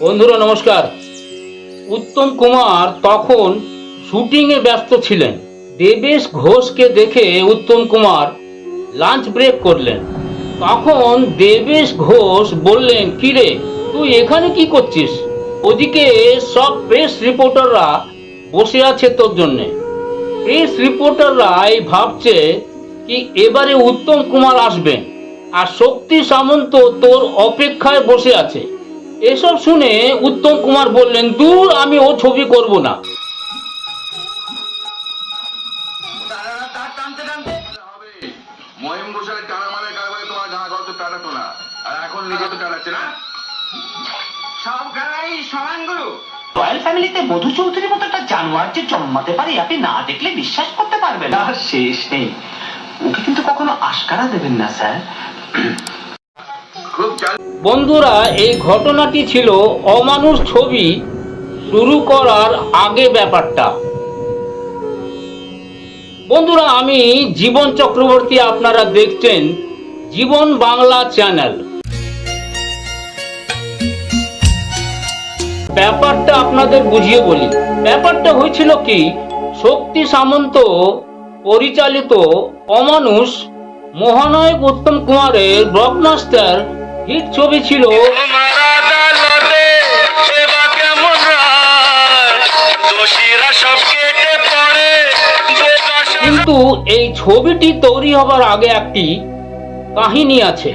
বন্ধুরা, নমস্কার। উত্তম কুমার তখন শুটিংয়ে ব্যস্ত ছিলেন। দেবেশ ঘোষকে দেখে উত্তম কুমার লাঞ্চ ব্রেক করলেন। তখন দেবেশ ঘোষ বললেন, কিরে, তুই এখানে কি করছিস? ওদিকে সব প্রেস রিপোর্টাররা বসে আছে তোর জন্যে। প্রেস রিপোর্টাররা এই ভাবছে কি এবারে উত্তম কুমার আসবেন। আর শক্তি সামন্ত তোর অপেক্ষায় বসে আছে। এসব শুনে উত্তম কুমার বললেন দূর আমি ও ছবি করব না। রয়্যাল ফ্যামিলিতে মধু চৌধুরীর মতো একটা জানোয়ার যে জন্মাতে পারে আপনি না দেখলে বিশ্বাস করতে পারবেন না। শেষ নেই। ওকে কিন্তু কখনো আশকারা দেবেন না স্যার। বন্ধুরা, এই ঘটনাটি ছিল অমানুষ ছবি শুরু করার আগে ব্যাপারটা। বন্ধুরা, আমি জীবন চক্রবর্তী, আপনারা দেখছেন জীবন বাংলা চ্যানেল। ব্যাপারটা আপনাদের বুঝিয়ে বলি। ব্যাপারটা হয়েছিল কি, শক্তি সামন্ত পরিচালিত অমানুষ মহানায়ক উত্তম কুমারের ব্লকমাস্টার হিট ছবি ছিল। কিন্তু এই ছবিটি তৈরি হবার আগে একটি কাহিনী আছে।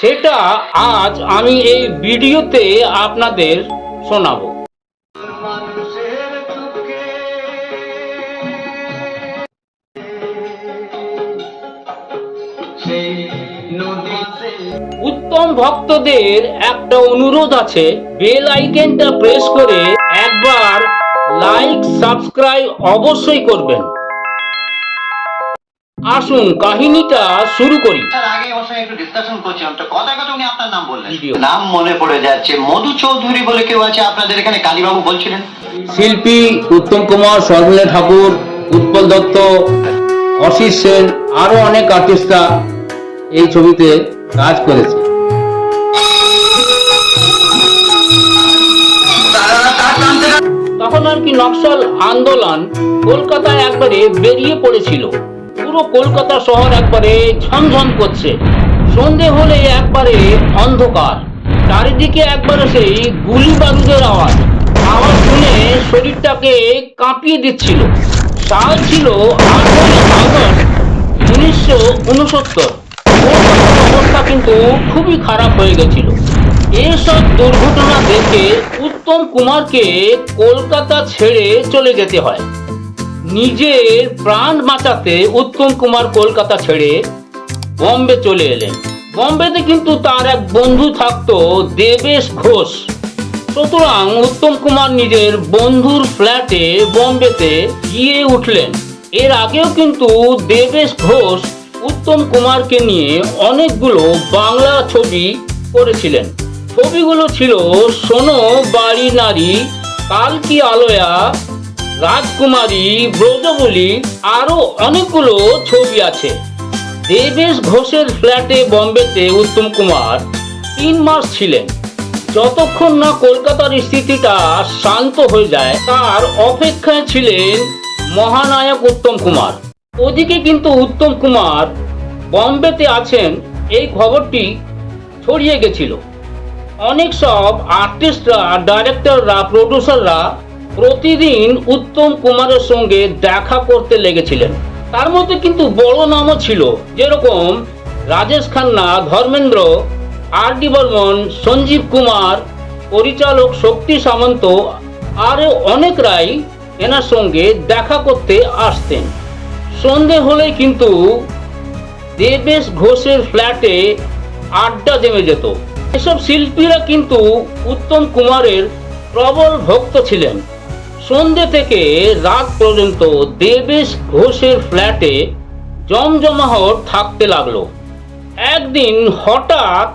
সেটা আজ আমি এই ভিডিওতে আপনাদের শোনাবো। উত্তম ভক্তদের একটা অনুরোধ আছে বেল আইকনটা প্রেস করে একবার লাইক সাবস্ক্রাইব অবশ্যই করবেন। আসুন কাহিনীটা শুরু করি। আগে ওর সঙ্গে একটু ডিসকাশন করছিলাম তো কথা কথা উনি আপনার নাম বললেন। নাম মনে পড়ে যাচ্ছে। মধু চৌধুরী বলে কেউ আছে? আপনাদের এখানে কালীবাবু বলছিলেন। শিল্পী উত্তম কুমার সর্বনীল ঠাকুর উৎপল দত্ত অশিস সেন আরও অনেক আর্টিস্টরা এই ছবিতে কাজ করেছে। তখন আর কি নকশাল আন্দোলন? কলকাতায় একবারে বেরিয়ে পড়েছিল। পুরো কলকাতা শহর একবারে ঝমঝম করছে। সন্ধে হলে একবারে অন্ধকার। চারিদিকে একবারে সেই গুলি বারুদের আওয়াজ। আওয়াজ শুনে শরীরটাকে কাঁপিয়ে দিচ্ছিল। সাল ছিল আঠেরোই আগস্ট উনিশশো উনসত্তর। অবস্থা কিন্তু খুবই খারাপ হয়ে গেছিল। এসব দুর্ঘটনা দেখে উত্তম কুমারকে কলকাতা ছেড়ে চলে যেতে হয়। নিজের প্রাণ বাঁচাতে উত্তম কুমার কলকাতা ছেড়ে বম্বে চলে এলেন। বম্বেতে কিন্তু তার এক বন্ধু থাকতো দেবেশ ঘোষ। সুতরাং উত্তম কুমার নিজের বন্ধুর ফ্ল্যাটে বম্বেতে গিয়ে উঠলেন। এর আগেও কিন্তু দেবেশ ঘোষ উত্তম কুমারকে নিয়ে অনেকগুলো বাংলা ছবি করেছিলেন। ছবিগুলো ছিল সোনো, বাড়ি, নারী কাল কি আলোয়া, রাজকুমারী, ব্রজবলী আরও অনেকগুলো ছবি আছে। দেবেশ ঘোষের ফ্ল্যাটে বম্বেতে উত্তম কুমার তিন মাস ছিলেন। যতক্ষণ না কলকাতার স্থিতিটা শান্ত হয়ে যায়, তার অপেক্ষায় ছিলেন মহানায়ক উত্তম কুমার। ওদিকে কিন্তু উত্তম কুমার বম্বেতে আছেন, এই খবরটি ছড়িয়ে গেছিল। অনেক সব আর্টিস্টরা ডাইরেক্টররা প্রডিউসাররা প্রতিদিন উত্তম কুমারের সঙ্গে দেখা করতে লেগেছিলেন। তার মধ্যে কিন্তু বড় নামও ছিল, যেরকম রাজেশ খান্না, ধর্মেন্দ্র আর ডি বর্মন, সঞ্জীব কুমার, পরিচালক শক্তি সামন্ত, আরও অনেকরাই এনার সঙ্গে দেখা করতে আসতেন। সন্ধে হলেই কিন্তু দেবেশ ঘোষের ফ্ল্যাটে আড্ডা জমে যেত। এসব শিল্পীরা কিন্তু উত্তম কুমারের প্রবল ভক্ত ছিলেন। সন্ধে থেকে রাত পর্যন্ত দেবেশ ঘোষের ফ্ল্যাটে জমজমাহট থাকতে লাগল। একদিন হঠাৎ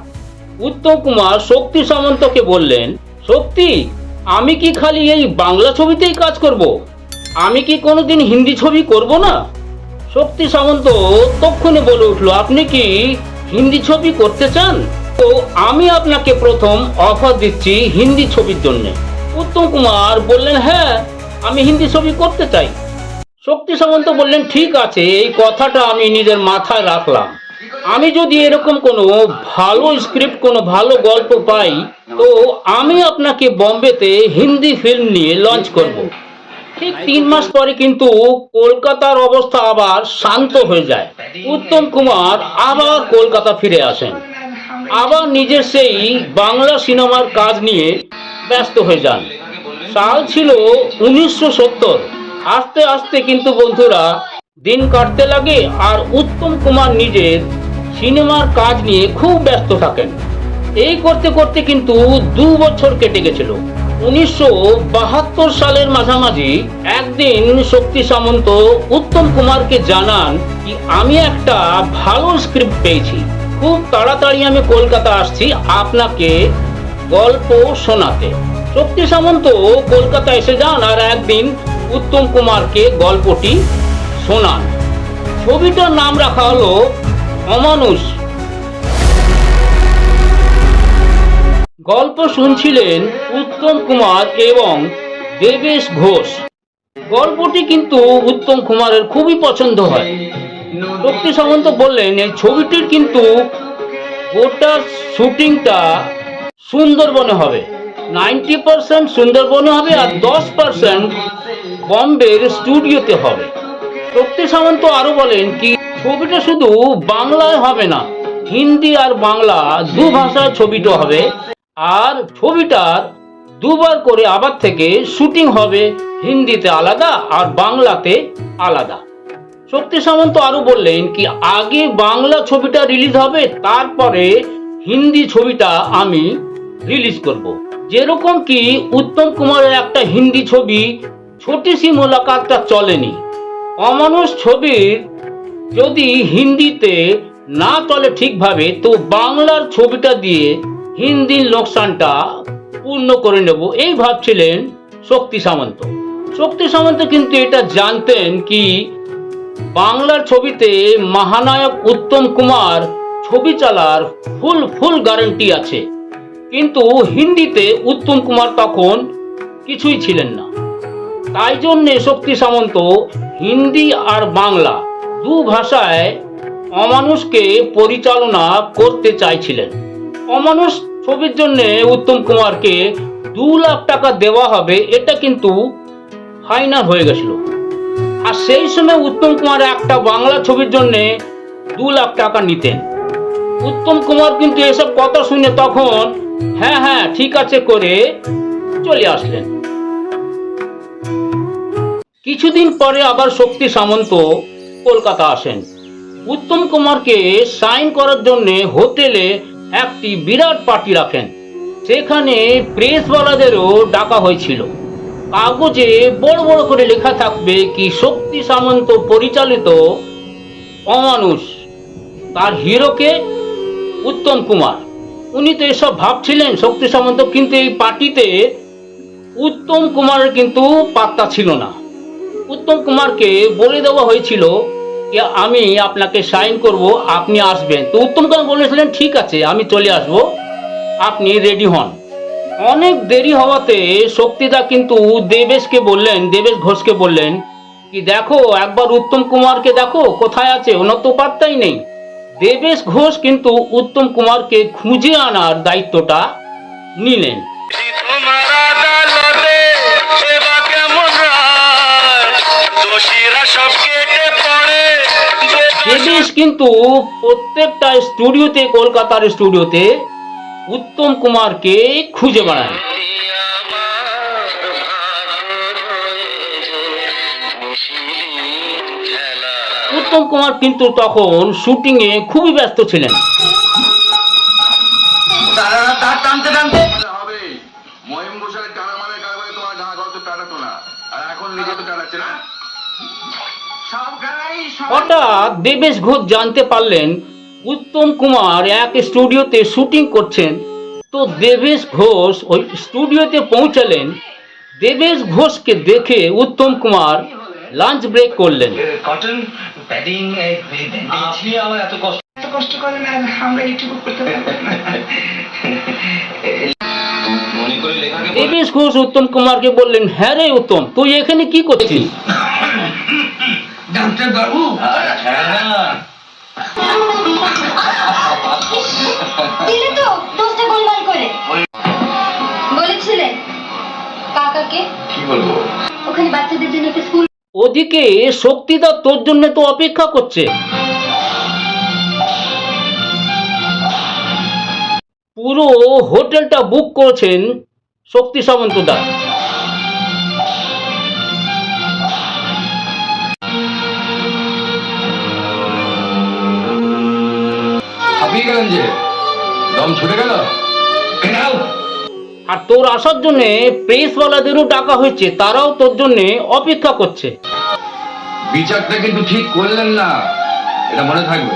উত্তম কুমার শক্তি সামন্তকে বললেন, শক্তি, আমি কি খালি এই বাংলা ছবিতেই কাজ করব? আমি কি কোনোদিন হিন্দি ছবি করব না? শক্তি সামন্ত তক্ষণে বলে উঠল, আপনি কি হিন্দি ছবি করতে চান? তো আমি আপনাকে প্রথম অফার দিচ্ছি হিন্দি ছবির জন্য। উত্তম কুমার বললেন হ্যাঁ আমি হিন্দি ছবি করতে চাই। শক্তি সামন্ত বললেন, ঠিক আছে, এই কথাটা আমি নিজের মাথায় রাখলাম। আমি যদি এরকম কোনো ভালো স্ক্রিপ্ট কোনো ভালো গল্প পাই, তো আমি আপনাকে বম্বেতে হিন্দি ফিল্ম নিয়ে লঞ্চ করব। ঠিক তিন মাস পরে কিন্তু কলকাতার অবস্থা আবার শান্ত হয়ে যায়। উত্তম কুমার আবার কলকাতা ফিরে আসেন। আবার নিজের সেই বাংলা সিনেমার কাজ নিয়ে ব্যস্ত হয়ে যান। সাল ছিল উনিশশো সত্তর। আস্তে আস্তে কিন্তু বন্ধুরা, দিন কাটতে লাগে আর উত্তম কুমার নিজের সিনেমার কাজ নিয়ে খুব ব্যস্ত থাকেন। এই করতে করতে কিন্তু দু বছর কেটে গেছিল। উনিশশো বাহাত্তর সালের মাঝামাঝি একদিন শক্তি সামন্ত উত্তম কুমারকে জানান, কি আমি একটা ভালো স্ক্রিপ্ট পেয়েছি। খুব তাড়াতাড়ি আমি কলকাতা আসছি আপনাকে গল্প শোনাতে। শক্তি সামন্ত, কলকাতা এসে যান আর একদিন উত্তম কুমারকে গল্পটি শোনান। ছবিটার নাম রাখা হলো অমানুষ। গল্প শুনছিলেন উত্তম কুমার এবং দেবেশ ঘোষ। গল্পটি কিন্তু উত্তম কুমারের খুবই পছন্দ হয়। শক্তি সামন্ত বললেন, এই ছবিটির কিন্তু গোটা শুটিংটা সুন্দরবনে হবে। নাইনটি পার্সেন্ট সুন্দরবনে হবে আর দশ পার্সেন্ট বম্বের স্টুডিওতে হবে। শক্তি সামন্ত আরও বলেন কি, ছবিটা শুধু বাংলায় হবে না, হিন্দি আর বাংলা দু ভাষায় ছবিটা হবে আর ছবিটার দুবার করে আবার থেকে শুটিং হবে হিন্দিতে আলাদা আর বাংলাতে আলাদা। শক্তি সামন্ত আরও বললেন কি, আগে বাংলা ছবিটা রিলিজ হবে, তারপরে হিন্দি ছবিটা আমি রিলিজ করব। যেরকম কি উত্তম কুমারের একটা হিন্দি ছবি ছোটি সি মোলাকাতটা চলেনি। অমানুষ ছবির যদি হিন্দিতে না চলে ঠিকভাবে, তো বাংলার ছবিটা দিয়ে হিন্দির লোকসানটা পূর্ণ করে নেব। এই ভাবছিলেন শক্তি সামন্ত। শক্তি সামন্ত কিন্তু এটা জানতেন কি বাংলার ছবিতে মহানায়ক উত্তম কুমার ছবি চালার ফুল ফুল গ্যারান্টি আছে। কিন্তু হিন্দিতে উত্তম কুমার তখন কিছুই ছিলেন না। তাই জন্যে শক্তি সামন্ত হিন্দি আর বাংলা দু ভাষায় অমানুষকে পরিচালনা করতে চাইছিলেন। অমানুষ ছবির জন্য উত্তম কুমারকে দু লাখ টাকা দেওয়া হবে, এটা কিন্তু ফাইনাল হয়ে গেছিল। আর সেই সময় উত্তম কুমার একটা বাংলা ছবির জন্য দু লাখ টাকা নিতেন। উত্তম কুমার কিন্তু এসব কথা শুনে তখন হ্যাঁ হ্যাঁ ঠিক আছে করে চলে আসলেন। কিছুদিন পরে আবার শক্তি সামন্ত কলকাতা আসেন। উত্তম কুমারকে সাইন করার জন্য হোটেলে একটি বিরাট পার্টি রাখেন। সেখানে প্রেসওয়ালাদেরও ডাকা হয়েছিল। কাগজে বড় বড় করে লেখা থাকবে কি শক্তি সামন্ত পরিচালিত অমানুষ। তার হিরোকে উত্তম কুমার। উনি তো এসব ভাবছিলেন, শক্তি সামন্ত, কিন্তু এই পার্টিতে উত্তম কুমারের কিন্তু পাত্তা ছিল না। উত্তম কুমারকে বলে দেওয়া হয়েছিল যে, আমি আপনাকে সাইন করব, আপনি আসবেন। তো উত্তম কুমার বলেছিলেন, ঠিক আছে, আমি চলে আসব। আপনি রেডি হন। অনেক দেরি হওয়াতে শক্তিদা কিন্তু দেবেশকে বললেন দেবেশ ঘোষকে বললেন কি দেখো একবার উত্তম কুমারকে দেখো কোথায় আছে? ওনার তো পাত্তাই নেই। দেবেশ ঘোষ কিন্তু উত্তম কুমারকে খুঁজে আনার দায়িত্বটা নিলেন। দেবেশ কিন্তু প্রত্যেকটা স্টুডিওতে কলকাতার স্টুডিওতে উত্তম কুমারকে খুঁজে বেড়ায়। উত্তম কুমার কিন্তু তখন শুটিং এ খুবই ব্যস্ত ছিলেন। টানা মানে হঠাৎ দেবেশ ঘোষ জানতে পারলেন উত্তম কুমার এক স্টুডিওতে শুটিং করছেন। তো দেবেশ ঘোষ ওই স্টুডিওতে পৌঁছালেন। দেবেশ ঘোষকে দেখে উত্তম কুমার লাঞ্চ ব্রেক করলেন। কটন প্যাডিং আপনি আবার এত কষ্ট কষ্ট করেন আর আমরা এইটুকু করতে পারব না। করে লেখাকে দেবেশ ঘোষ উত্তম কুমারকে বললেন হ্যাঁ রে উত্তম তুই এখানে কি করছিস? ডাক্তার বাবু। হ্যাঁ। দিলে তো দোষটা গোলমাল করে। বলেছিলে কাকাকে? কি বলব? ওখানে বাচ্চাদের জন্য একটা স্কুল ওদিকে শক্তিদা তোর জন্য তো অপেক্ষা করছে। পুরো হোটেলটা বুক করেছেন শক্তি সামন্তদা হাঁপিয়ে গেলেন যে দম ছুটে গেল। আর তোর আসার জন্য প্রেসওয়ালাদেরও ডাকা হয়েছে তারাও তোর জন্য অপেক্ষা করছে। বিচারটা কিন্তু ঠিক করলেন না। এটা মনে থাকবে।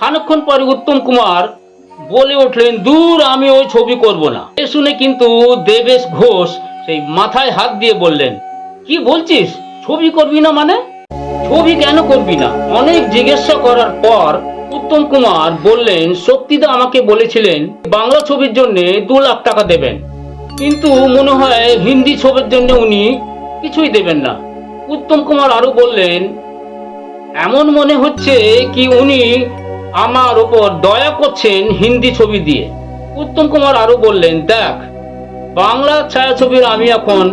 খানিকক্ষণ পরে উত্তম কুমার বলে উঠলেন দূর আমি ওই ছবি করব না। এ শুনে কিন্তু দেবেশ ঘোষ সেই মাথায় হাত দিয়ে বললেন কি বলছিস? ছবি করবি না মানে? ছবি কেন করবি না? অনেক জিজ্ঞাসা করার পর উত্তম কুমার বললেন শক্তিদা আমাকে বলেছিলেন, বাংলা ছবির জন্য দু লাখ টাকা দেবেন। কিন্তু মনে হয় হিন্দি ছবির জন্য উনি কিছুই দেবেন না। উত্তম কুমার আরও বললেন, এমন মনে হচ্ছে কি উনি আমার ওপর দয়া করছেন হিন্দি ছবি দিয়ে। উত্তম কুমার আরও বললেন, দেখ, বাংলা ছায়াছবির আমি এখন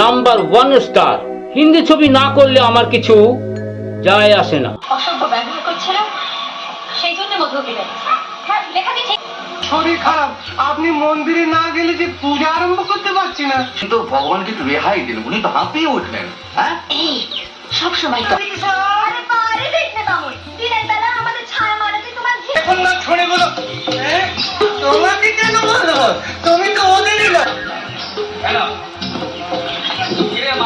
নাম্বার ওয়ান স্টার হিন্দি ছবি না করলে আমার কিছু যায় আসে না। অসভ্য ব্যবহার করছিলাম সেই জন্য মধুকে হ্যাঁ শরীর খারাপ। আপনি মন্দিরে না গেলে যে পূজা আরম্ভ করতে পারছি না। কিন্তু ভগবানকে একটু রেহাই দিন উনি তো হাঁপিয়ে উঠলেন হ্যাঁ? এই সব সময় তো। এখন না ছড়ে বলো। হ্যাঁ? তোমাকে কেন বলো? তুমি তো ওদেরই না। দিনের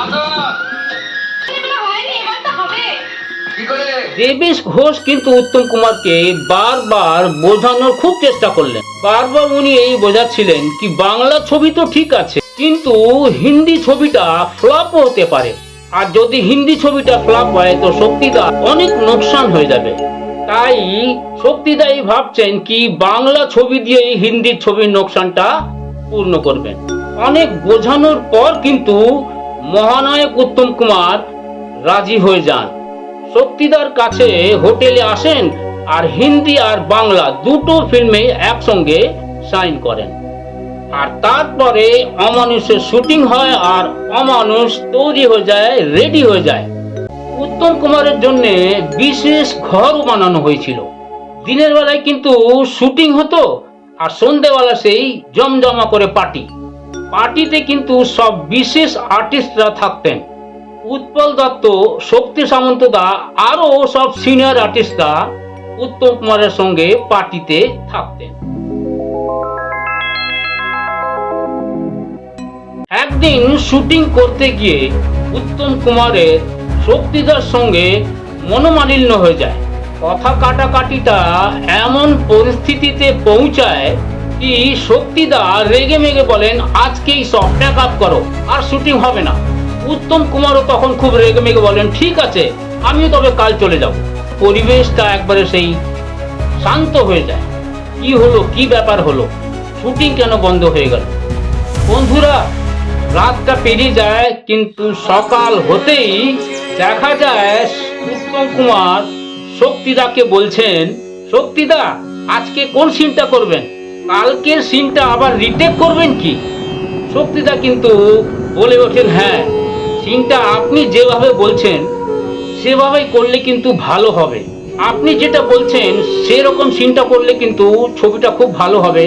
দেবেশ ঘোষ কিন্তু উত্তম কুমারকে বারবার বোঝানোর খুব চেষ্টা করলেন। বারবার উনি এই বোঝাচ্ছিলেন কি বাংলা ছবি তো ঠিক আছে, কিন্তু হিন্দি ছবিটা ফ্লপও হতে পারে। আর যদি হিন্দি ছবিটা ফ্লপ হয়, তো শক্তিদা অনেক লোকসান হয়ে যাবে। তাই শক্তিদাই ভাবছেন কি বাংলা ছবি দিয়েই হিন্দি ছবির নোকসানটা পূর্ণ করবেন। অনেক বোঝানোর পর কিন্তু মহানায়ক উত্তম কুমার রাজি হয়ে যান। শক্তিদার কাছে হোটেলে আসেন আর হিন্দি আর বাংলা দুটো ফিল্মে একসঙ্গে সাইন করেন। আর তারপরে অমানুষের শুটিং হয় আর অমানুষ তৈরি হয়ে যায়, রেডি হয়ে যায়। উত্তম কুমারের জন্য বিশেষ ঘরও বানানো হয়েছিল। দিনের বেলায় কিন্তু শুটিং হতো আর সন্ধেবেলা সেই জমজমা করে পার্টি। পার্টিতে কিন্তু সব বিশেষ আর্টিস্টরা থাকতেন। উৎপল দত্ত, শক্তি সামন্তদা আরও সব সিনিয়র আর্টিস্টরা উত্তম কুমারের সঙ্গে পার্টিতে থাকতেন। একদিন শুটিং করতে গিয়ে উত্তম কুমারের শক্তিদার সঙ্গে মনোমালিন্য হয়ে যায়। কথা কাটাকাটিটা এমন পরিস্থিতিতে পৌঁছায় কি শক্তিদা রেগে মেগে বলেন, আজকেই সব প্যাক আপ করো, আর শুটিং হবে না। উত্তম কুমারও তখন খুব রেগে মেগে বলেন, ঠিক আছে, আমিও তবে কাল চলে যাব। পরিবেশটা একবারে সেই শান্ত হয়ে যায়। কি হলো, কি ব্যাপার হলো? শুটিং কেন বন্ধ হয়ে গেল? বন্ধুরা, রাতটা পেরিয়ে যায়, কিন্তু সকাল হতেই দেখা যায় উত্তম কুমার শক্তিদাকে বলছেন, শক্তিদা, আজকে কোন সিনটা করবেন? কালকের সিনটা আবার রিটেক করবেন কি? শক্তিদা কিন্তু বলে ওঠেন হ্যাঁ সিনটা আপনি যেভাবে বলছেন, সেভাবেই করলে কিন্তু ভালো হবে। আপনি যেটা বলছেন, সেরকম সিনটা করলে কিন্তু ছবিটা খুব ভালো হবে।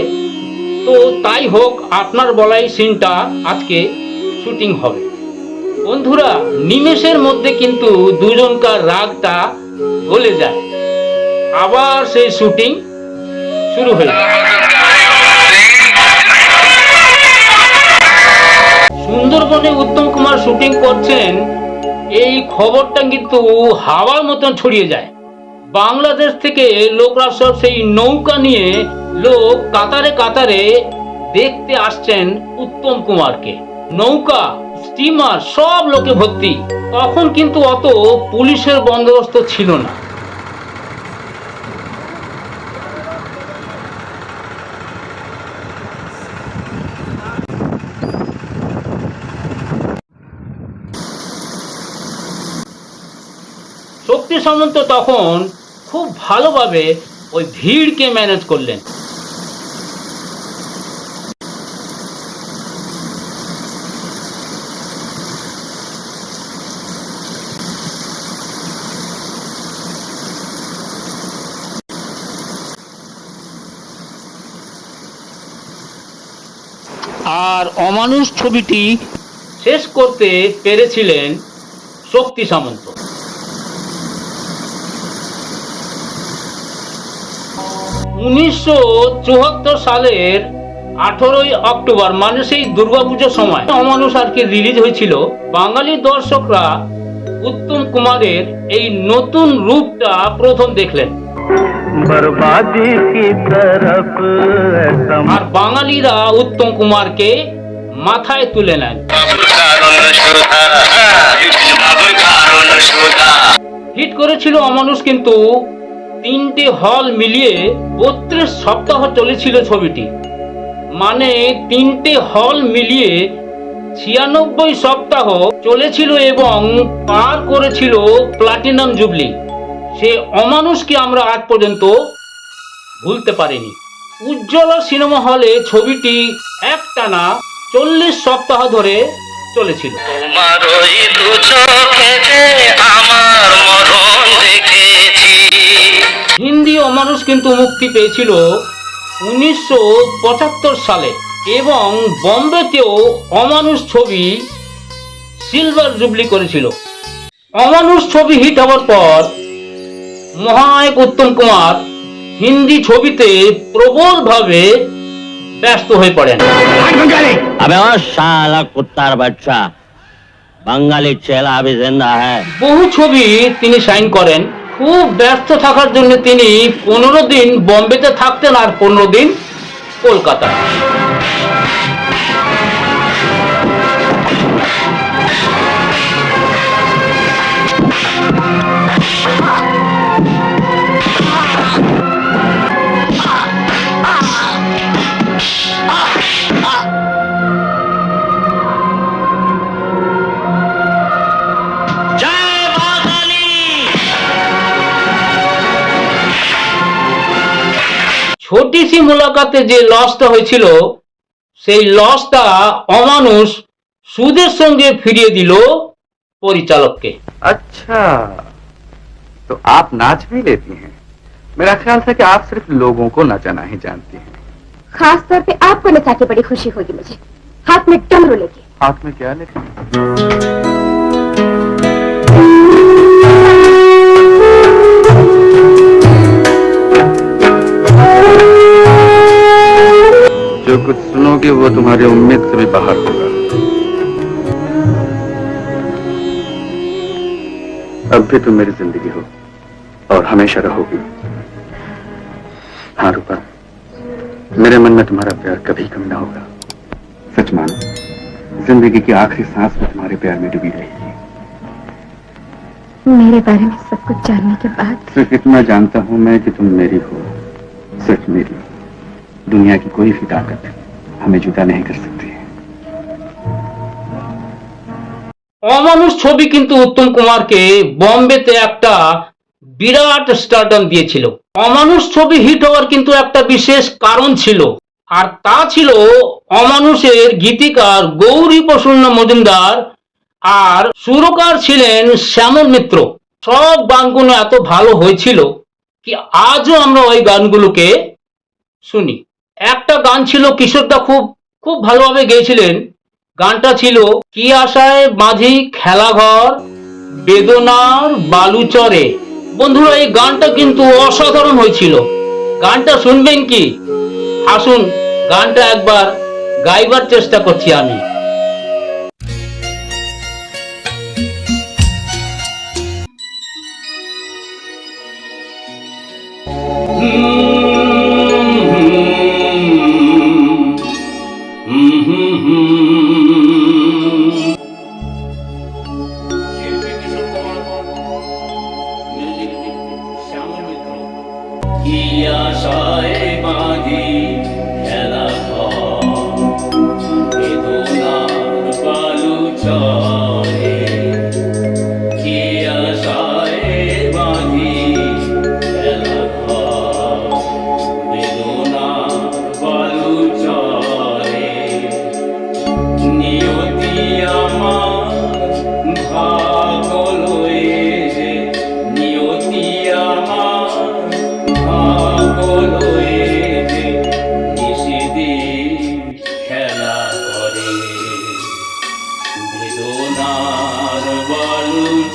তো তাই হোক, আপনার বলাই সিনটা আজকে শুটিং হবে। বন্ধুরা, নিমেষের মধ্যে কিন্তু দুজনকার রাগটা গলে যায়। আবার সেই শুটিং শুরু হয়ে যায়। সুন্দরবনে উত্তম কুমার শুটিং করছেন, এই খবরটা কিন্তু হাওয়ার মতন ছড়িয়ে যায়। বাংলাদেশ থেকে লোকরা সব সেই নৌকা নিয়ে লোক কাতারে কাতারে দেখতে আসছেন উত্তম কুমারকে। নৌকা স্টিমার সব লোকে ভর্তি। তখন কিন্তু অত পুলিশের বন্দোবস্ত ছিল না শক্তি সামন্ত তখন খুব ভালোভাবে ওই ভিড়কে ম্যানেজ করলেন। আর অমানুষ ছবিটি শেষ করতে পেরেছিলেন শক্তি সামন্ত। উনিশশো সালের আঠারোই অক্টোবর মানে সেই দুর্গাপুজোর সময় অমানুষ আর কি রিলিজ হয়েছিল। বাঙালি দর্শকরা উত্তম কুমারের এই নতুন রূপটা প্রথম দেখলেন। আর বাঙালিরা উত্তম কুমারকে মাথায় তুলে নেন। হিট করেছিল অমানুষ কিন্তু তিনটে হল মিলিয়ে বত্রিশ সপ্তাহ চলেছিল ছবিটি। মানে তিনটে হল মিলিয়ে ছিয়ানব্বই সপ্তাহ চলেছিল এবং পার করেছিল প্লাটিনাম জুবলি। সে অমানুষকে আমরা আজ পর্যন্ত ভুলতে পারিনি। উজ্জ্বলা সিনেমা হলে ছবিটি একটানা চল্লিশ সপ্তাহ ধরে চলেছিল। তোমার ওই আমার ভারতীয় মানুষ কিন্তু মুক্তি পেয়েছিল উনিশশো পঁচাত্তর সালে এবং বম্বেতেও অমানুষ ছবি সিলভার জুবলি করেছিল। অমানুষ ছবি হিট হওয়ার পর মহানায়ক উত্তম কুমার হিন্দি ছবিতে প্রবলভাবে ব্যস্ত হয়ে পড়েন। কুত্তার বাচ্চা বাঙালি ছেলা বহু ছবি তিনি সাইন করেন। খুব ব্যস্ত থাকার জন্য তিনি পনেরো দিন বম্বেতে থাকতেন আর পনেরো দিন কলকাতা ছোটি সি মোলাকাতে যে লসটা হয়েছিল সেই লসটা অমানুষ সুদের সঙ্গে ফিরিয়ে দিল পরিচালককে अच्छा तो आप नाच भी लेती हैं मेरा ख्याल था कि आप सिर्फ लोगों को नचाना ही जानती हैं खास तौर पे आपको नचा के बड़ी खुशी होगी मुझे हाथ में डमरू लेके हाथ में क्या लेके जो कुछ सुनोगे वो तुम्हारी उम्मीद से भी बाहर होगा। अब भी तुम मेरी ज़िंदगी हो और हमेशा रहोगी। हाँ रूपा मेरे मन में तुम्हारा प्यार कभी कम ना होगा। सच मानो ज़िंदगी की आखिरी सांस में तुम्हारे प्यार में डूबी रहेगी। मेरे बारे में सब कुछ जानने के बाद सिर्फ़ इतना जानता हूँ मैं कि तुम मेरी हो सिर्फ़ मेरी। दुनिया की कोई भी ताकत हमें जुदा नहीं कर सकती অমানুষ ছবি কিন্তু উত্তম কুমারকে বম্বেতে একটা বিরাট স্টারডম দিয়েছিল অমানুষ ছবি হিট হওয়ার কিন্তু একটা বিশেষ কারণ ছিল আর তা ছিল অমানুষের গীতিকার গৌরী প্রসন্ন মজুমদার আর সুরকার ছিলেন শ্যামল মিত্র সব গানগুলো এত ভালো হয়েছিল কি আজও আমরা ওই গানগুলোকে শুনি একটা গান ছিল কিশোরদা খুব খুব ভালোভাবে গেয়েছিলেন। গানটা ছিল, কি আশায় মাঝি খেলাঘর, বেদনার বালুচরে। বন্ধুরা, এই গানটা কিন্তু অসাধারণ হয়েছিল। গানটা শুনবেন কি? আসুন, গানটা একবার গাইবার চেষ্টা করছি আমি। আশায়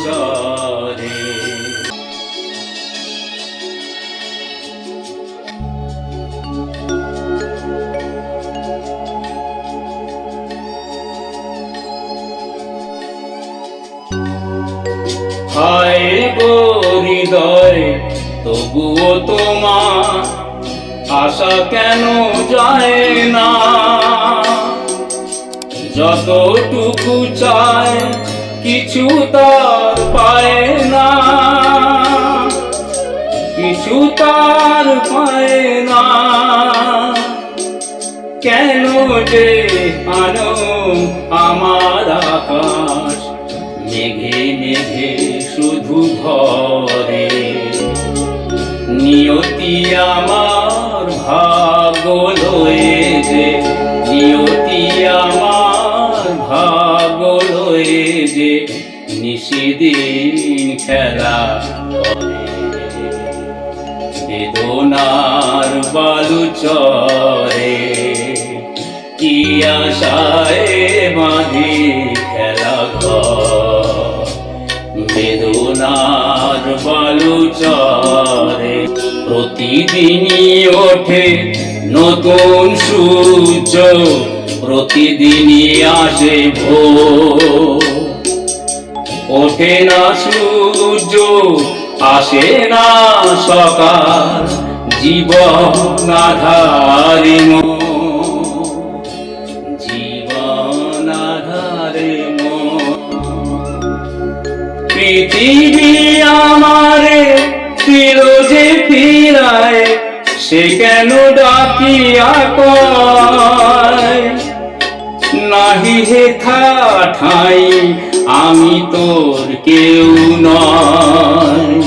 চরে হায় গো হৃদয় তবুও তোমার আশা কেন যায় না? যতটুকু চায় কিছু তার পায় না। কিছু তার পায় না। কেন যে আনো আমার আকাশ মেঘে মেঘে শুধু ভরে। নিয়তি আমার ভাগ্য খেলা। বেদনার বালু চরে, কি আশায় বাঁধি খেলা ঘর। বেদনার বালু চরে, প্রতিদিনই ওঠে নতুন সূর্য, প্রতিদিনই আসে ভোর। ওঠে না সূর্য, আসে না সকাল, জীবন আধারে। জীবন আধারে পৃথিবী আমারে চির যে ফিরায়, সে কেন ডাকিয়া কয় নাহি হে ঠাই আমি তোর কেউ নয়।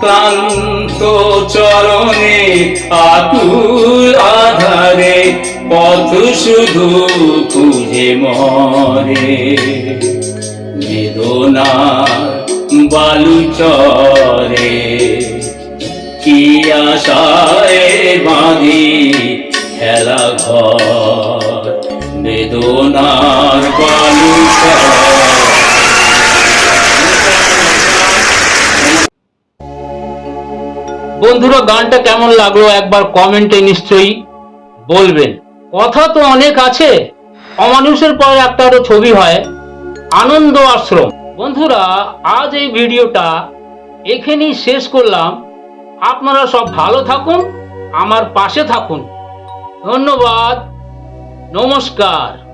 ক্লান্ত চরণে আতুল আধারে, পথ শুধু খুঁজে মরে। বেদনা বালু চরে, কি আশায় বাঁধি খেলা ঘর। বেদনার বালু বন্ধুরা, গানটা কেমন লাগল একবার কমেন্টে নিশ্চয়ই বলবেন। কথা তো অনেক আছে, অমানুষের পরে একটা আরও ছবি হয়, আনন্দ আশ্রম। বন্ধুরা, আজ এই ভিডিওটা এখানেই শেষ করলাম। আপনারা সব ভালো থাকুন, আমার পাশে থাকুন। ধন্যবাদ, নমস্কার।